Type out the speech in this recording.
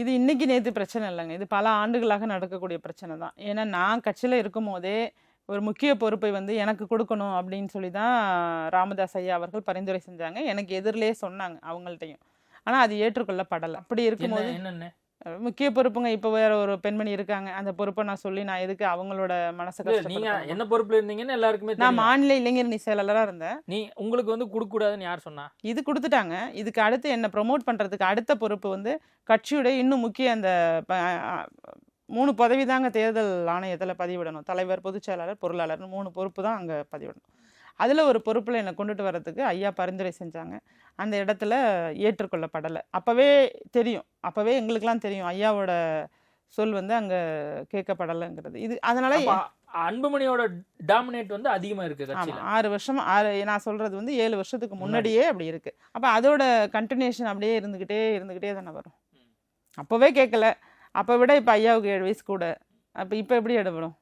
இது இன்னைக்கு நேற்று பிரச்சனை இல்லைங்க. இது பல ஆண்டுகளாக நடக்கக்கூடிய பிரச்சனை தான். ஏன்னா நான் கட்சியில் இருக்கும் போதே ஒரு முக்கிய பொறுப்பை வந்து எனக்கு கொடுக்கணும் அப்படின்னு சொல்லி தான் ராமதாஸ் ஐயா அவர்கள் பரிந்துரை செஞ்சாங்க. எனக்கு எதிரிலே சொன்னாங்க அவங்கள்ட்டையும். ஆனால் அது ஏற்றுக்கொள்ளப்படலை. அப்படி இருக்கும்போது என்னென்ன? முக்கிய பொறுப்புங்க இப்போ வேற ஒரு பெண்மணி இருக்காங்க. அந்த பொறுப்பை நான் சொல்லி நான் எதுக்கு அவங்களோட மனசை நீங்க? என்ன பொறுப்புல இருந்தீங்கன்னு எல்லாருக்குமே நான் மாநில இளைஞர் நீ செயலாளராக இருந்தேன். நீ உங்களுக்கு வந்து கொடுக்க கூடாதுன்னு யார் சொன்னா? இது கொடுத்துட்டாங்க. இதுக்கு அடுத்து என்ன ப்ரொமோட் பண்ணுறதுக்கு அடுத்த பொறுப்பு வந்து கட்சியுடைய இன்னும் முக்கிய அந்த மூணு பதவி தாங்க தேர்தல் ஆணையத்தில் பதிவிடணும். தலைவர் பொதுச் செயலாளர் பொருளாளர் மூணு பொறுப்பு தான் அங்கே பதிவிடணும். அதில் ஒரு பொறுப்பில் என்னை கொண்டுட்டு வர்றதுக்கு ஐயா பரிந்துரை செஞ்சாங்க. அந்த இடத்துல ஏற்றுக்கொள்ளப்படலை. அப்போவே தெரியும். அப்போவே எங்களுக்கெல்லாம் தெரியும். ஐயாவோட சொல் வந்து அங்கே கேட்கப்படலைங்கிறது. இது அதனால அன்புமணியோட டாமினேட் வந்து அதிகமா இருக்கு ஆமா கட்சியில. ஆறு வருஷம் ஆறு நான் சொல்றது வந்து ஏழு வருஷத்துக்கு முன்னாடியே அப்படி இருக்கு. அப்ப அதோட கண்டினியூஷன் அப்படியே இருந்துகிட்டே இருந்துகிட்டே தானே வரும். அப்பவே கேட்கல. அப்ப விட இப்ப ஐயாவுக்கு ஏழு வயசு கூட. அப்ப இப்ப எப்படி எடுபடும்